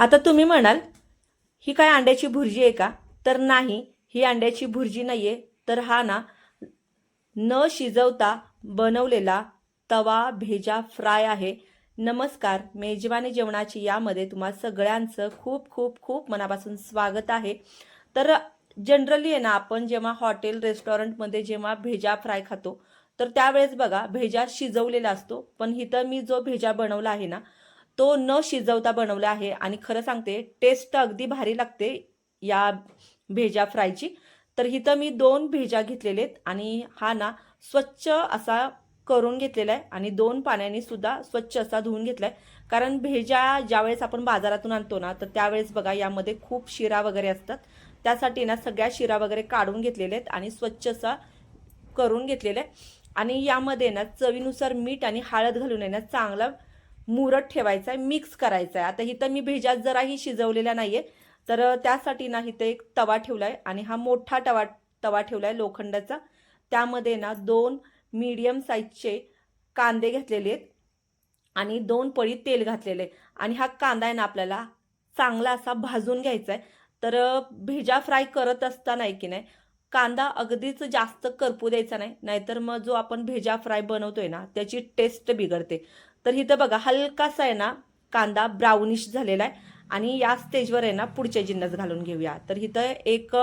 आता तुम्ही म्हणाल ही काय अंड्याची भुर्जी आहे का? तर नाही ही अंड्याची भुर्जी नाही आहे तर हा ना न शिजवता बनवलेला तवा भेजा फ्राय आहे. नमस्कार मेजवानी जेवणाची यामध्ये तुम्हा सगळ्यांचं खूप खूप खूप मनापासून स्वागत आहे. तर जनरली आहे ना आपण जेव्हा हॉटेल रेस्टॉरंटमध्ये जेव्हा भेजा फ्राय खातो तर त्यावेळेस बघा भेजा शिजवलेला असतो. पण इथं मी जो भेजा बनवला आहे ना तो न शिजवता बनवला आहे. आणि खरं सांगते टेस्ट अगदी भारी लागते या भेजा फ्रायची. तर इथं मी दोन भेजा घेतलेले आणि हा ना स्वच्छ असा करून घेतलेला आहे आणि दोन पाण्याने सुद्धा स्वच्छ असा धुवून घेतला आहे कारण भेजा ज्यावेळेस आपण बाजारातून आणतो ना तर त्यावेळेस बघा यामध्ये खूप शिरा वगैरे असतात. त्यासाठी ना सगळ्या शिरा वगैरे काढून घेतलेले आहेत आणि स्वच्छ असा करून घेतलेला आहे आणि यामध्ये ना चवीनुसार मीठ आणि हळद घालून आहे ना चांगला मुरत ठेवायचा आहे मिक्स करायचा आहे आता इथं मी भेजात जराही शिजवलेल्या नाही आहे तर त्यासाठी ना इथं एक तवा ठेवला आहे आणि हा मोठा तवा तवा ठेवला आहे लोखंडाचा. त्यामध्ये ना दोन मीडियम साईजचे कांदे घेतलेले आहेत आणि दोन पळी तेल घातलेले आहे आणि हा कांदा आहे ना आपल्याला चांगला असा भाजून घ्यायचा आहे तर भेजा फ्राय करत असताना आहे की नाही कांदा अगदीच जास्त करपू द्यायचा नाही. नाहीतर मग जो आपण भेजा फ्राय बनवतोय ना त्याची टेस्ट बिघडते. तर इथं बघा हलकासा आहे ना कांदा ब्राउनिश झालेला आहे. आणि या स्टेजवर आहे ना पुढच्या जिन्नस घालून घेऊया. तर इथं एक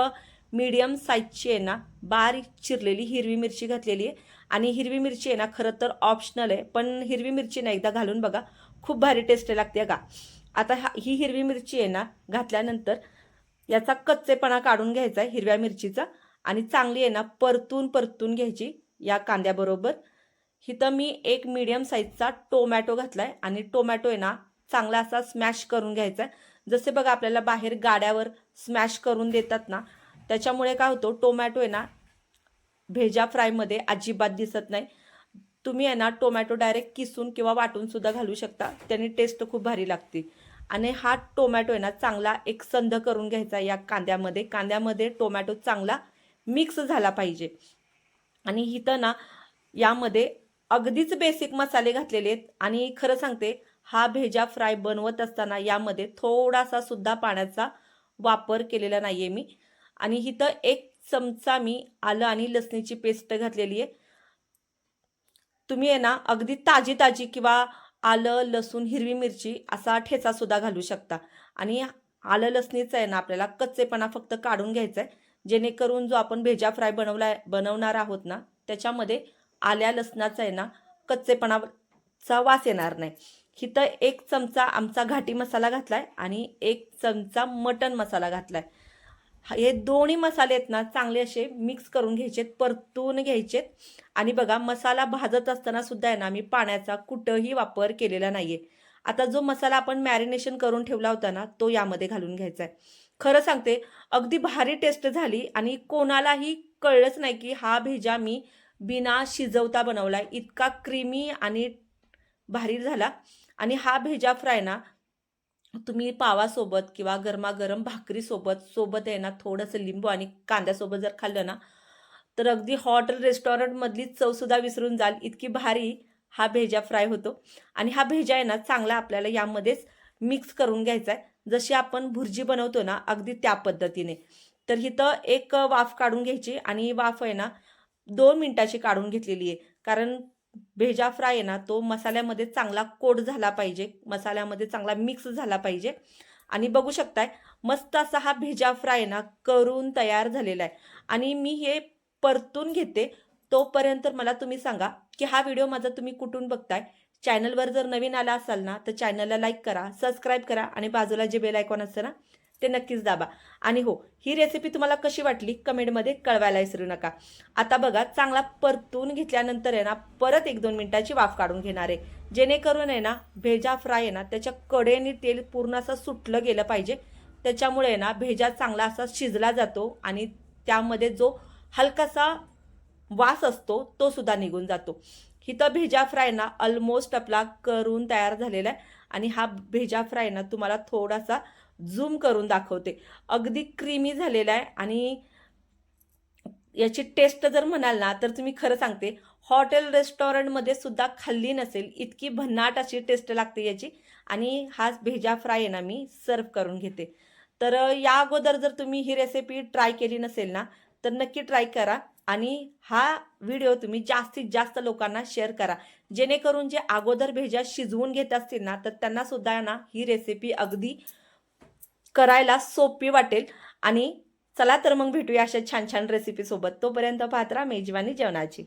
मीडियम साईजची आहे ना बारीक चिरलेली हिरवी मिरची घातलेली आहे. आणि हिरवी मिरची आहे ना खरं तर ऑप्शनल आहे. पण हिरवी मिरची ना एकदा घालून बघा खूप भारी टेस्ट लागते का आता ही हिरवी मिरची आहे ना घातल्यानंतर याचा कच्चेपणा काढून घ्यायचा आहे हिरव्या मिरचीचा. आणि चांगली आहे ना परतून परतून घ्यायची या कांद्याबरोबर. इथं मी एक मीडियम साईजचा टोमॅटो घातला आहे आणि टोमॅटो आहे ना चांगला असा स्मॅश करून घ्यायचा आहे जसे बघा आपल्याला बाहेर गाड्यावर स्मॅश करून देतात ना त्याच्यामुळे काय होतो टोमॅटो आहे ना भेजा फ्रायमध्ये अजिबात दिसत नाही. तुम्ही आहे ना टोमॅटो डायरेक्ट किसून किंवा वाटून सुद्धा घालू शकता. त्याने टेस्ट खूप भारी लागते. आणि हा टोमॅटो आहे ना चांगला एक संध करून घ्यायचा या कांद्यामध्ये. कांद्यामध्ये टोमॅटो चांगला मिक्स झाला पाहिजे. आणि इथं ना यामध्ये अगदीच बेसिक मसाले घातलेले आहेत. आणि खरं सांगते हा भेजा फ्राय बनवत असताना यामध्ये थोडासा सुद्धा पाण्याचा वापर केलेला नाही आहे मी. आणि इथं एक चमचा मी आलं आणि लसणीची पेस्ट घातलेली आहे. तुम्ही आहे ना अगदी ताजी ताजी किंवा आलं लसूण हिरवी मिरची असा ठेचा सुद्धा घालू शकता. आणि आलं लसणीचं आहे ना आपल्याला कच्चेपणा फक्त काढून घ्यायचा आहे जेणेकरून जो आपण भेजा फ्राय बनवला बनवणार आहोत ना त्याच्यामध्ये आल्या लसणाचा आहे ना कच्चेपणाचा वास येणार नाही. इथं एक चमचा आमचा घाटी मसाला घातलाय आणि एक चमचा मटन मसाला घातलाय. हे दोन्ही मसाले आहेत ना चांगले असे मिक्स करून घ्यायचेत परतून घ्यायचेत. आणि बघा मसाला भाजत असताना सुद्धा आहे ना मी पाण्याचा कुठंही वापर केलेला नाहीये. आता जो मसाला आपण मॅरिनेशन करून ठेवला होता ना तो यामध्ये घालून घ्यायचा आहे खरं सांगते अगदी भारी टेस्ट झाली आणि कोणालाही कळलंच नाही की हा भेजा मी बिना शिजवता बनवला. इतका क्रीमी आणि भारी झाला. आणि हा भेजा फ्राय ना तुम्ही पावासोबत किंवा गरमागरम भाकरीसोबत सोबत आहे ना थोडंसं लिंबू आणि कांद्यासोबत जर खाल्लं ना तर अगदी हॉटेल रेस्टॉरंटमधली चवसुद्धा विसरून जाल. इतकी भारी हा भेजा फ्राय होतो. आणि हा भेजा आहे ना चांगला आपल्याला यामध्येच मिक्स करून घ्यायचा आहे जशी आपण भुर्जी बनवतो ना अगदी त्या पद्धतीने. तर इथं एक वाफ काढून घ्यायची आणि वाफ आहे ना दोन मिनटाची काढून घेतलेली आहे. कारण भेजा फ्राय आहे ना तो मसाल्यामध्ये चांगला कोट झाला पाहिजे. मसाल्यामध्ये चांगला मिक्स झाला पाहिजे. आणि बघू शकताय मस्त असा हा भेजा फ्राय ना करून तयार झालेला आहे. आणि मी हे परतून घेते. तोपर्यंत मला तुम्ही सांगा की हा व्हिडिओ माझा तुम्ही कुठून बघताय? चॅनलवर जर नवीन आला असाल ना तर चॅनलला लाईक करा सबस्क्राईब करा आणि बाजूला जे बेल आयकॉन असतं ना ते नक्कीच दाबा. आणि हो ही रेसिपी तुम्हाला कशी वाटली? कमेंटमध्ये कळवायला विसरू नका. आता बघा चांगला परतून घेतल्यानंतर आहे ना परत एक दोन मिनिटाची वाफ काढून घेणार आहे. जेणेकरून आहे ना भेजा फ्राय आहे ना त्याच्या कडेने तेल पूर्ण असं सुटलं गेलं पाहिजे. त्याच्यामुळे आहे ना भेजा चांगला असा शिजला जातो आणि त्यामध्ये जो हलकासा वास असतो तो सुद्धा निघून जातो. हिथं भेजा फ्राय ना ऑलमोस्ट आपला करून तयार झालेला आहे. आणि हा भेजा फ्राय ना तुम्हाला थोडासा झूम करून दाखवते. अगदी क्रीमी झालेला आहे आणि याची टेस्ट जर म्हणाल ना तर तुम्ही खरं सांगते हॉटेल रेस्टॉरंटमध्ये सुद्धा खाल्ली नसेल इतकी भन्नाट अशी टेस्ट लागते याची. आणि हाच भेजा फ्राय आहे ना मी सर्व करून घेते. तर या अगोदर जर तुम्ही ही रेसिपी ट्राय केली नसेल ना तर नक्की ट्राय करा आणि हा व्हिडिओ तुम्ही जास्तीत जास्त लोकांना शेअर करा. जेणेकरून जे अगोदर भेजा शिजवून घेत असतील ना तर त्यांना सुद्धा ना ही रेसिपी अगदी करायला सोपी वाटेल. आणि चला तर मग भेटूया अशा छान छान रेसिपीसोबत तोपर्यंत पाहत राहा मेजवानी जेवणाची.